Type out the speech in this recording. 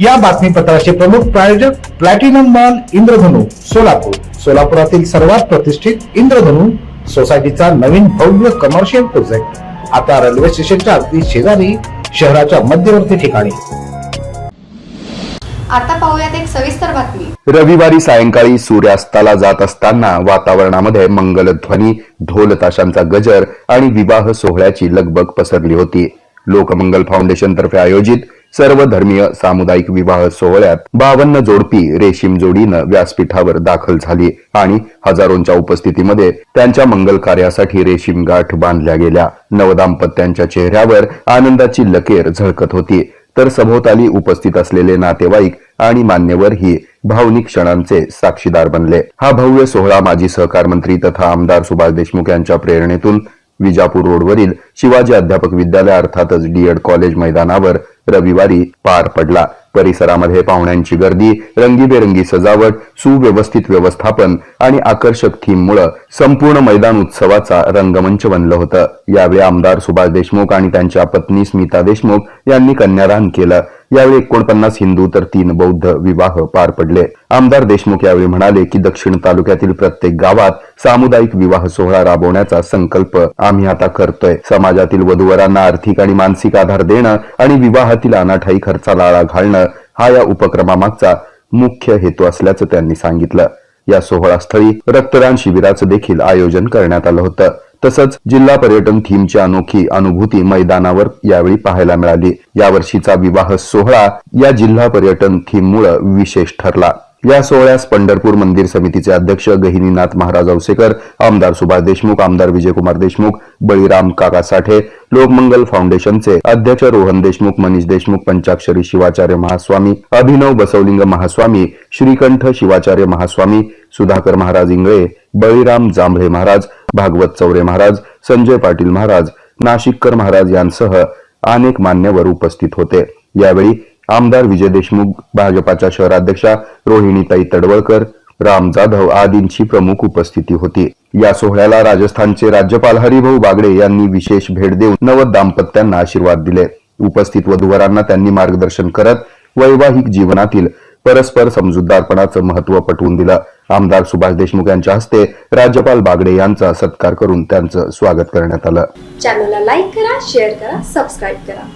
या बातमीपत्राचे प्रमुख प्रायोजक प्लॅटिनम मॉल इंद्रधनु सोलापूर. सोलापुरातील सर्वात प्रतिष्ठित इंद्रधनु सोसायटीचा नवीन भव्य कमर्शियल प्रोजेक्ट आता रेल्वे स्टेशनच्या अगदी शेजारी शहराच्या मध्यवर्ती ठिकाणी. आता पाहूयात एक सविस्तर बातमी. रविवारी सायंकाळी सूर्यास्ताला जात असताना वातावरणामध्ये मंगलध्वनी ढोल ताशांचा गजर आणि विवाह सोहळ्याची लगबग पसरली होती. लोकमंगल फाउंडेशन तर्फे आयोजित सर्व धर्मीय सामुदायिक विवाह सोहळ्यात बावन्न जोडपी रेशीम जोडीनं व्यासपीठावर दाखल झाली आणि हजारोंच्या उपस्थितीमध्ये त्यांच्या मंगल कार्यासाठी रेशीम गाठ बांधल्या गेल्या. नवदाम्पत्यांच्या चेहऱ्यावर आनंदाची लकेर झळकत होती. तर सभोवताली उपस्थित असलेले नातेवाईक आणि मान्यवर ही भावनिक क्षणांचे साक्षीदार बनले. हा भव्य सोहळा माजी सहकार मंत्री तथा आमदार सुभाष देशमुख यांच्या प्रेरणेतून विजापूर रोडवरील शिवाजी अध्यापक विद्यालय अर्थातच डीएड कॉलेज मैदानावर रविवारी पार पडला. परिसरामध्ये पाहुण्यांची गर्दी रंगीबेरंगी सजावट सुव्यवस्थित व्यवस्थापन आणि आकर्षक थीममुळे संपूर्ण मैदान उत्सवाचा रंगमंच बनलं होतं. यावेळी आमदार सुभाष देशमुख आणि त्यांच्या पत्नी स्मिता देशमुख यांनी कन्यादान केलं. यावेळी एकोणपन्नास हिंदू तर तीन बौद्ध विवाह पार पडले. आमदार देशमुख यावेळी म्हणाले की दक्षिण तालुक्यातील प्रत्येक गावात सामुदायिक विवाह सोहळा राबवण्याचा संकल्प आम्ही आता करतोय. समाजातील वधूवरांना आर्थिक आणि मानसिक आधार देणं आणि विवाहातील अनाठाई खर्चाला आळा घालणं हा या उपक्रमामागचा मुख्य हेतू असल्याचं त्यांनी सांगितलं. या सोहळास्थळी रक्तदान शिबिराचं देखील आयोजन करण्यात आलं होतं. तसंच जिल्हा पर्यटन थीमची अनोखी अनुभूती मैदानावर यावेळी पाहायला मिळाली. यावर्षीचा विवाह सोहळा या जिल्हा पर्यटन थीममुळे विशेष ठरला. या सोहळ्यास पंढरपूर मंदिर समितीचे अध्यक्ष गहिनीनाथ महाराज औसेकर आमदार सुभाष देशमुख आमदार विजयकुमार देशमुख बळीराम काका साठे लोकमंगल फाउंडेशनचे अध्यक्ष रोहन देशमुख मनीष देशमुख पंचाक्षरी शिवाचार्य महास्वामी अभिनव बसवलिंग महास्वामी श्रीकंठ शिवाचार्य महास्वामी सुधाकर महाराज इंगळे बळीराम जांभळे महाराज भागवत चौरे महाराज संजय पाटील महाराज नाशिककर महाराज यांसह अनेक मान्यवर उपस्थित होते. यावेळी आमदार विजय देशमुख भाजपाच्या शहराध्यक्षा रोहिणीताई तडवळकर राम जाधव आदींची प्रमुख उपस्थिती होती. या सोहळ्याला राजस्थानचे राज्यपाल हरिभाऊ बागडे यांनी विशेष भेट देऊन नवद दाम्पत्यांना आशीर्वाद दिले. उपस्थित वधूवरांना त्यांनी मार्गदर्शन करत वैवाहिक जीवनातील परस्पर समजूतदारपणाचं महत्त्व पटवून दिलं. आमदार सुभाष देशमुख यांच्या हस्ते राज्यपाल बागडे यांचा सत्कार करून त्यांचं स्वागत करण्यात आलं. चॅनलला लाईक करा शेअर करा सबस्क्राईब करा.